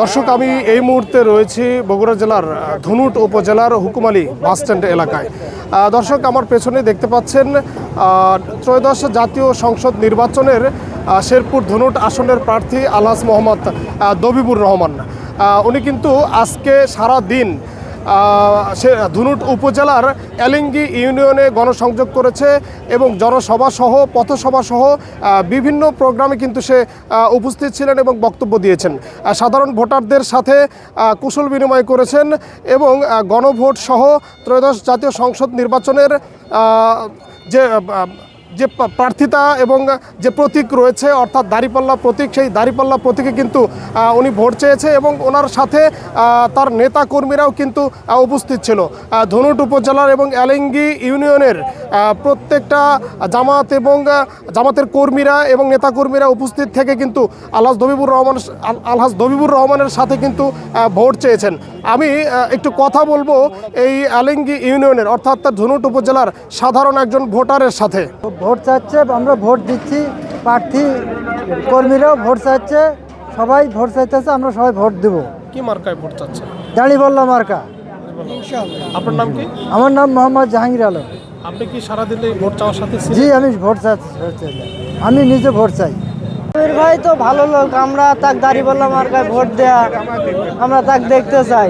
দর্শক, আমি এই মুহূর্তে রয়েছি বগুড়া জেলার ধুনুট উপজেলার হুকুমালী বাস স্ট্যান্ড এলাকায়। দর্শক, আমার পেছনে দেখতে পাচ্ছেন ত্রয়োদশ জাতীয় সংসদ নির্বাচনের শেরপুর ধুনুট আসনের প্রার্থী আলহাস মোহাম্মদ দবিবুর রহমান। উনি কিন্তু আজকে সারা দিন সে ধুনুট উপজেলার এলিঙ্গি ইউনিয়নে গণসংযোগ করেছে এবং জনসভা সহ পথসভা সহ বিভিন্ন প্রোগ্রামে কিন্তু সে উপস্থিত ছিলেন এবং বক্তব্য দিয়েছেন। সাধারণ ভোটারদের সাথে কুশল বিনিময় করেছেন এবং আহ, গণভোট সহ ত্রয়োদশ জাতীয় সংসদ নির্বাচনের যে যে প্রার্থিতা এবং যে প্রতীক রয়েছে, অর্থাৎ দাঁড়িপাল্লা প্রতীক, সেই দাঁড়িপাল্লা প্রতীকে কিন্তু উনি ভোট চেয়েছে এবং ওনার সাথে তার নেতা কর্মীরাও কিন্তু উপস্থিত ছিল। ধনুট উপজেলার এবং এলেঙ্গি ইউনিয়নের প্রত্যেকটা জামাত এবং জামাতের কর্মীরা এবং নেতা কর্মীরা উপস্থিত থেকে কিন্তু আলহাজ দবিবুর রহমান আল- আলহাজ দবিবুর রহমানের সাথে কিন্তু ভোট চেয়েছেন। আমি একটু কথা বলব এই আলেঙ্গি ইউনিয়নের, অর্থাৎ ধনুট উপজেলার সাধারণ একজন ভোটারের সাথে। ভোট চাচ্ছে আমরা ভোট দিচ্ছি প্রার্থী কর্মীরাও ভোট চাচ্ছে সবাই ভোট চাইতেছে আমরা সবাই ভোট দেব। কি মার্কায় ভোট চাচ্ছে? দাঁড়ি বললাম মার্কা আপনার নাম কি? আমার নাম মোহাম্মদ জাহাঙ্গীর আলম। আপনি কি সারাদিন এই ভোট চাওয়ার সাথে জি আমি ভোট চাচ্ছি চাই আমি নিজে ভোট চাই। আমির ভাই তো ভালো লোক আমরা তাক দাঁড়ি বললাম আর ভোট দেয়া আমরা তাক দেখতে চাই।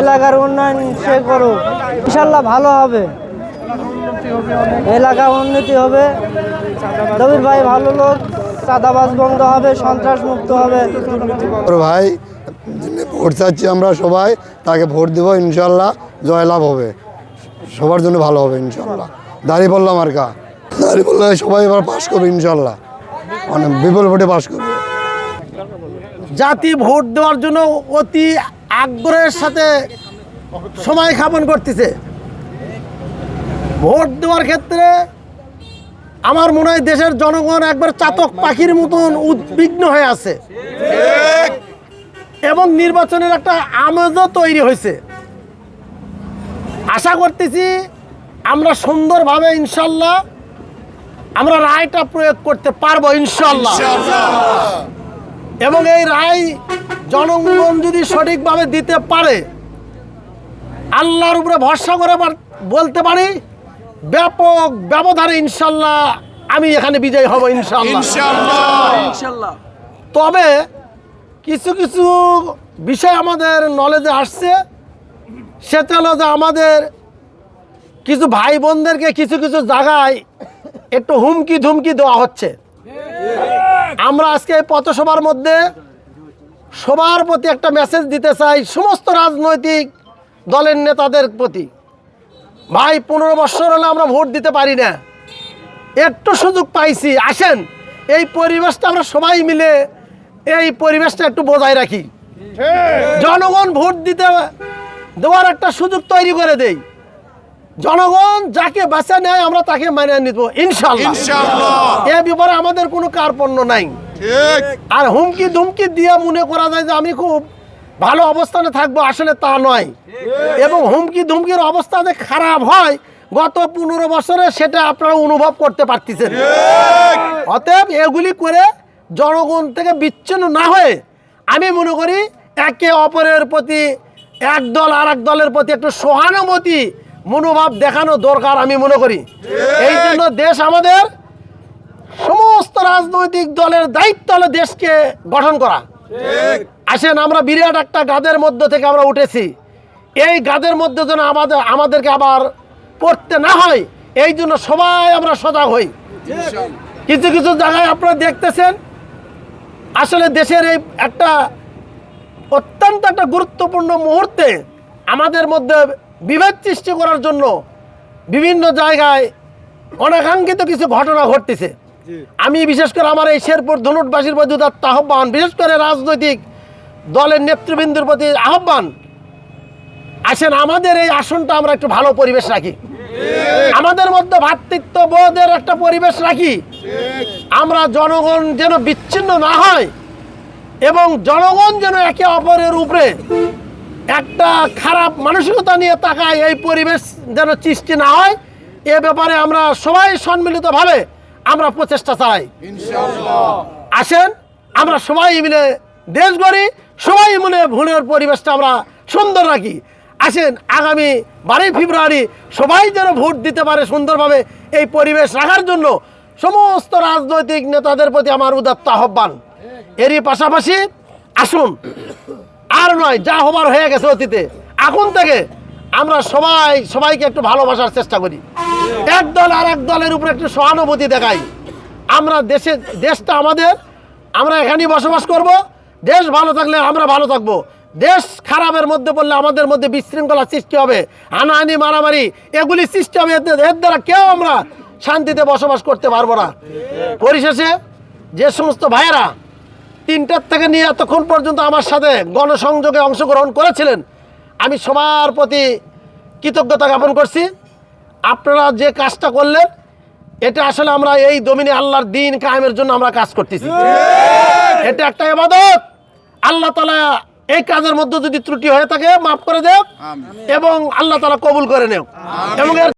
এলাকার উন্নয়ন সে করুক। ইনশাল্লাহ ভালো হবে। এলাকা উন্নতি হবে। দবির ভাই ভালো লোক চাঁদাবাজ বন্ধ হবে সন্ত্রাস মুক্ত হবে। ওর ভাই ভোট চাচ্ছি আমরা সবাই তাকে ভোট দেবো ইনশাল্লাহ জয়লাভ হবে। সবার জন্য ভালো হবে ইনশাল্লাহ। দাঁড়িয়ে পড়লাম আর কা। দাঁড়িয়ে পড়লে সবাই এবার পাস করবে ইনশাল্লাহ। মানে বিপুল ভোটে পাস করবে। জাতি ভোট দেওয়ার জন্য অতি আগ্রহের সাথে সময় খাপন করতেছে। ভোট দেওয়ার ক্ষেত্রে আমার মনে হয় দেশের জনগণ একবার চাতক পাখির মতন উদ্বিগ্ন হয়ে আছে। এবং নির্বাচনের একটা আমেজও তৈরি হয়েছে। আশা করতেছি আমরা সুন্দরভাবে ইনশাল্লাহ আমরা রায়টা প্রয়োগ করতে পারব ইনশাল্লাহ। এবং এই রায় জনগণ যদি সঠিকভাবে দিতে পারে, আল্লাহর উপরে ভরসা করে বলতে পারি ব্যাপক ব্যবধানে ইনশাল্লাহ আমি এখানে বিজয়ী হব ইনশাল্লাহ। তবে কিছু কিছু বিষয় আমাদের নলেজে আসছে সেটা হলো যে আমাদের কিছু ভাই বোনদেরকে কিছু কিছু জায়গায় একটু হুমকি ধুমকি দেওয়া হচ্ছে। আমরা আজকে এই পথসভার মধ্যে সবার প্রতি একটা মেসেজ দিতে চাই সমস্ত রাজনৈতিক দলের নেতাদের প্রতি। ভাই পনেরো বছর হলে আমরা ভোট দিতে পারি না। একটু সুযোগ পাইছি আসেন। এই পরিবেশটা আমরা সবাই মিলে এই পরিবেশটা একটু বজায় রাখি। জনগণ ভোট দিতে দেওয়ার একটা সুযোগ তৈরি করে দেই। জনগণ যাকে বাঁচা নেয় আমরা তাকে মানে নিব ইনশাল্লাহ। এ ব্যাপারে আমাদের কোনো কার্পণ্য নাই। আর হুমকি ধুমকি দিয়ে মনে করা যায় যে আমি খুব ভালো অবস্থানে থাকব, আসলে তা নয়। এবং হুমকি ধুমকির অবস্থা যে খারাপ হয়, গত পনেরো বছরে সেটা আপনারা অনুভব করতে পারতেছেন। অতএব এগুলি করে জনগণ থেকে বিচ্ছিন্ন না হয়ে আমি মনে করি একে অপরের প্রতি, এক দল আর এক দলের প্রতি একটু সহানুভূতি, মনোভাব দেখানো দরকার আমি মনে করি। এই জন্য দেশ আমাদের সমস্ত রাজনৈতিক দলের দায়িত্ব হলো দেশকে গঠন করা। আসেন, আমরা বিরাট একটা গাদের মধ্য থেকে আমরা উঠেছি। এই গাদের মধ্যে যেন আমাদের আমাদেরকে আবার পড়তে না হয়, এই জন্য সবাই আমরা সজাগ হই। কিছু কিছু জায়গায় আপনারা দেখতেছেন, আসলে দেশের এই একটা অত্যন্ত একটা গুরুত্বপূর্ণ মুহূর্তে আমাদের মধ্যে বিভেদ সৃষ্টি করার জন্য বিভিন্ন জায়গায় অনাকাঙ্ক্ষিত কিছু ঘটনা ঘটতেছে। আমি বিশেষ করে আমার এই শেরপুর ধনুটবাসীর প্রতি তার আহ্বান, বিশেষ করে রাজনৈতিক দলের নেতৃবৃন্দের প্রতি আহ্বান, আসেন আমাদের এই আসনটা আমরা একটু ভালো পরিবেশ রাখি। আমাদের মধ্যে ভ্রাতৃত্ব বোধের একটা পরিবেশ রাখি। আমরা জনগণ যেন বিচ্ছিন্ন না হয় এবং জনগণ যেন একে অপরের উপরে একটা খারাপ মানসিকতা নিয়ে তাকায়, এই পরিবেশ যেন সৃষ্টি না হয়। এ ব্যাপারে আমরা সবাই সম্মিলিতভাবে আমরা প্রচেষ্টা চাই আসেন আমরা সবাই মিলে দেশ গড়ি সবাই মিলে ভুলের পরিবেশটা আমরা সুন্দর রাখি। আসেন আগামী বারোই ফেব্রুয়ারি সবাই যেন ভোট দিতে পারে সুন্দরভাবে এই পরিবেশ রাখার জন্য সমস্ত রাজনৈতিক নেতাদের প্রতি আমার উদাত্ত আহ্বান। এরই পাশাপাশি আসুন আর নয় যা হবার হয়ে গেছে অতীতে। এখন থেকে আমরা সবাই সবাইকে একটু ভালোবাসার চেষ্টা করি। এক দল আর এক দলের উপরে একটু সহানুভূতি দেখাই। আমরা দেশে দেশটা আমাদের, আমরা এখানেই বসবাস করব, দেশ ভালো থাকলে আমরা ভালো থাকব। দেশ খারাপের মধ্যে পড়লে আমাদের মধ্যে বিশৃঙ্খলা সৃষ্টি হবে হানাহানি মারামারি, এগুলি সৃষ্টি হবে। এর দ্বারা কেউ আমরা শান্তিতে বসবাস করতে পারব না। পরিশেষে যে সমস্ত ভাইয়েরা তিনটার থেকে নিয়ে এতক্ষণ পর্যন্ত আমার সাথে গণসংযোগে অংশগ্রহণ করেছিলেন, আমি সবার প্রতি কৃতজ্ঞতা জ্ঞাপন করছি। আপনারা যে কাজটা করলেন এটা আসলে আমরা এই দমিনে আল্লাহর দিন কায়েমের জন্য আমরা কাজ করতেছি। এটা একটা এবাদত আল্লাহ তালা এই কাজের মধ্যে যদি ত্রুটি হয়ে থাকে মাফ করে দেব এবং আল্লাহ তালা কবুল করে নেও এবং